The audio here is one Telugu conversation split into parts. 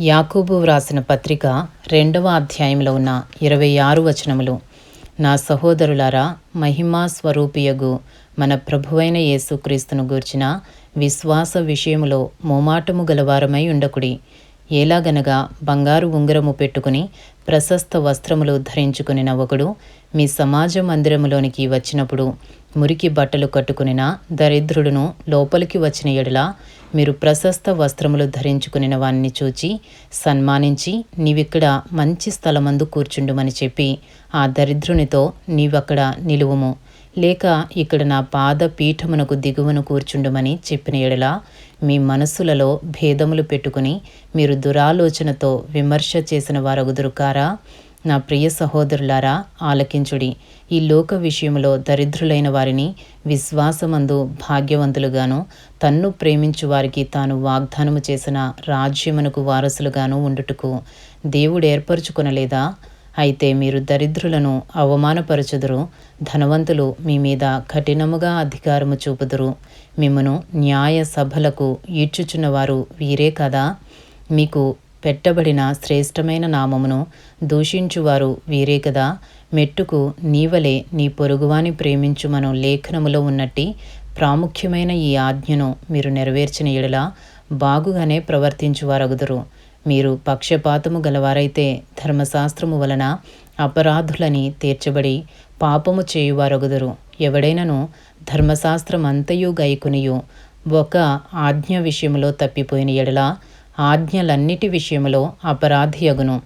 యాకూబు వ్రాసిన పత్రిక రెండవ అధ్యాయంలో ఉన్న ఇరవై ఆరు వచనములు. నా సహోదరులారా మహిమా స్వరూపియగు మన ప్రభువైన యేసుక్రీస్తును గూర్చిన విశ్వాస విషయములో మోమాటము గలవారమై ఉండకుడి. ఎలాగనగా బంగారు ఉంగరము పెట్టుకుని ప్రశస్త వస్త్రములు ధరించుకునిన ఒకడు మీ సమాజ మందిరములోనికి వచ్చినప్పుడు మురికి బట్టలు కట్టుకునిన దరిద్రుడును లోపలికి వచ్చిన ఎడల మీరు ప్రశస్త వస్త్రములు ధరించుకునిన వాణ్ణి చూచి సన్మానించి నీవిక్కడ మంచి స్థలమందు కూర్చుండుమని చెప్పి ఆ దరిద్రునితో నీవక్కడ నిలువుము. లేక ఇక్కడ నా పాద పీఠమునకు దిగువను కూర్చుండుమని చెప్పిన ఎడల మీ మనస్సులలో భేదములు పెట్టుకుని మీరు దురాలోచనతో విమర్శ చేసిన వారగుదురుకారా? నా ప్రియ సహోదరులారా ఆలకించుడి. ఈ లోక విషయంలో దరిద్రులైన వారిని విశ్వాసమందు భాగ్యవంతులుగాను తన్ను ప్రేమించు వారికి తాను వాగ్దానము చేసిన రాజ్యమునకు వారసులుగాను ఉండుటకు దేవుడు ఏర్పరచుకొనలేదా అయితే మీరు దరిద్రులను అవమానపరచుదురు. ధనవంతులు మీ మీద కఠినముగా అధికారము చూపుదురు. మిమ్మను న్యాయ సభలకు ఈడ్చుచున్నవారు వీరే కదా. మీకు పెట్టబడిన శ్రేష్టమైన నామమును దూషించువారు వీరే కదా. మెట్టుకు నీవలే నీ పొరుగువాని ప్రేమించుమను లేఖనములో ఉన్నట్టి ప్రాముఖ్యమైన ఈ ఆజ్ఞను మీరు నెరవేర్చిన ఎడల బాగుగానే ప్రవర్తించువారగుదురు. మీరు పక్షపాతము గలవారైతే ధర్మశాస్త్రము వలన అపరాధులని తీర్చబడి పాపము చేయువారొగదురు. ఎవడైనను ధర్మశాస్త్రమంతయు గైకునియు ఒక ఆజ్ఞ విషయములో తప్పిపోయిన ఎడల ఆజ్ఞలన్నిటి విషయములో అపరాధియగును.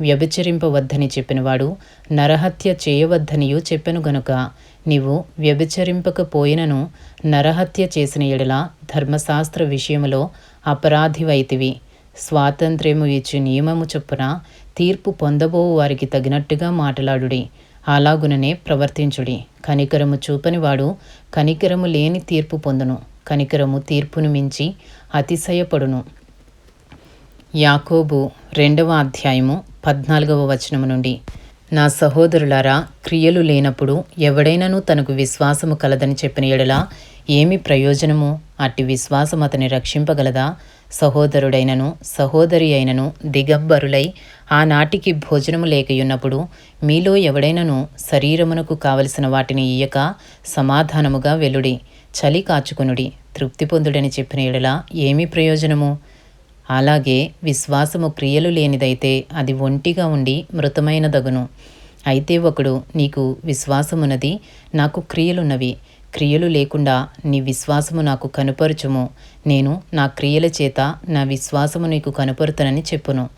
వ్యభిచరింపవద్దని చెప్పినవాడు నరహత్య చేయవద్దనియు చెప్పెను గనుక నీవు వ్యభిచరింపకపోయినను నరహత్య చేసిన ఎడల ధర్మశాస్త్ర విషయములో అపరాధివైతివి. స్వాతంత్ర్యము ఇచ్చి నియమము చొప్పున తీర్పు పొందబోవు వారికి తగినట్టుగా మాట్లాడుడి. అలాగుననే ప్రవర్తించుడి. కనికరము చూపనివాడు కనికరము లేని తీర్పు పొందును. కనికరము తీర్పును మించి అతిశయపడును. యాకోబు రెండవ అధ్యాయము పద్నాలుగవ వచనము నుండి. నా సహోదరులారా క్రియలు లేనప్పుడు ఎవడైనను తనకు విశ్వాసము కలదని చెప్పిన ఎడల ఏమి ప్రయోజనము? అట్టి విశ్వాసం అతని రక్షింపగలదా? సహోదరుడైనను సహోదరి అయినను దిగబ్బరులై ఆనాటికి భోజనము లేకయున్నప్పుడు మీలో ఎవడైనను శరీరమునకు కావలసిన వాటిని ఇయ్యక సమాధానముగా వెలుడి చలి కాచుకునుడి తృప్తి పొందుడని చెప్పిన ఎడల ఏమి ప్రయోజనము? అలాగే విశ్వాసము క్రియలు లేనిదైతే అది ఒంటిగా ఉండి మృతమైనదగును. అయితే ఒకడు నీకు విశ్వాసమున్నది నాకు క్రియలున్నవి. క్రియలు లేకుండా నీ విశ్వాసము నాకు కనుపరుచుము. నేను నా క్రియల చేత నా విశ్వాసము నీకు కనుపరుతనని చెప్పును.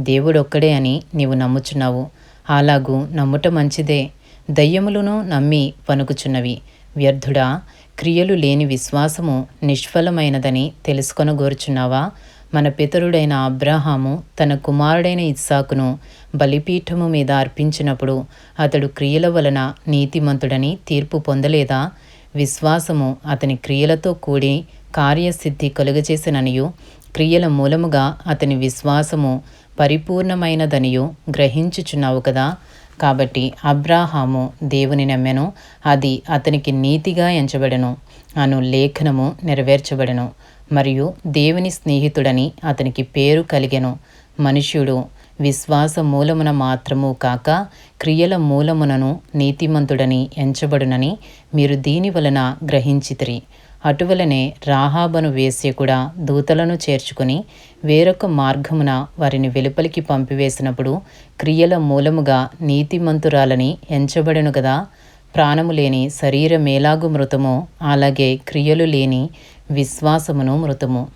దేవుడొక్కడే అని నీవు నమ్ముచున్నావు. అలాగూ నమ్ముట మంచిదే. దయ్యములను నమ్మి పనుకుచున్నవి వ్యర్థుడా క్రియలు లేని విశ్వాసము నిష్ఫలమైనదని తెలుసుకొనగోరుచున్నావా? మన పితరుడైన అబ్రాహాము తన కుమారుడైన ఇస్సాకును బలిపీఠము మీద అర్పించినప్పుడు అతడు క్రియల వలన నీతిమంతుడని తీర్పు పొందలేదా? విశ్వాసము అతని క్రియలతో కూడి కార్యసిద్ధి కలుగజేసిననియు క్రియల మూలముగా అతని విశ్వాసము పరిపూర్ణమైనదనియు గ్రహించుచున్నావు కదా? కాబట్టి అబ్రాహాము దేవుని నమ్మెను అది అతనికి నీతిగా ఎంచబడెను. అను లేఖనము నెరవేర్చబడెను. మరియు దేవుని స్నేహితుడని అతనికి పేరు కలిగెను. మనుష్యుడు విశ్వాస మూలమున మాత్రము కాక క్రియల మూలమునను నీతిమంతుడని ఎంచబడునని మీరు దీని వలన గ్రహించితిరి. అటువలనే రాహాబను వేసి కూడా దూతలను చేర్చుకుని వేరొక మార్గమున వారిని వెలుపలికి పంపివేసినప్పుడు క్రియల మూలముగా నీతిమంతురాలని ఎంచబడెను కదా ప్రాణము లేని శరీరమేలాగు మృతమో అలాగే క్రియలు లేని విశ్వాసమును మృతము.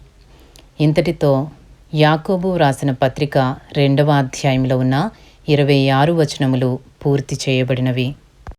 ఇంతటితో యాకోబు వ్రాసిన పత్రిక రెండవ అధ్యాయంలో ఉన్న ఇరవై ఆరు వచనములు పూర్తి చేయబడినవి.